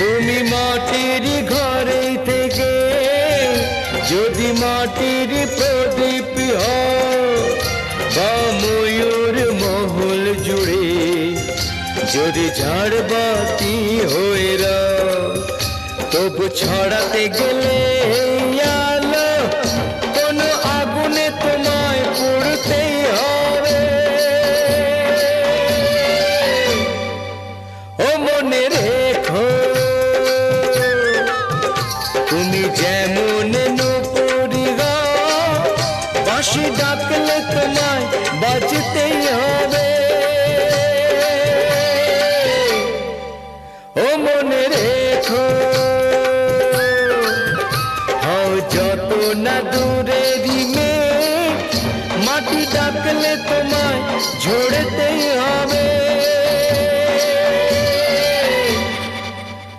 তুমি মাটির ঘরে থেকে যদি মাটির প্রদীপ বা ময়ূর মহল জুড়ে যদি ঝাড়বাতি হয়ে তবু ছড়াতে গেলে কোনো আগুনে তোমায় মনে রেখো তুমি যেমন নুপুরি গাও বাঁশি ডাকলে তোমায় বাজতেই হবে। ও মনে রেখো, হও যত না দূরে মেয়ে মাটি ডাকলে তোমায় ঝরতেই হবে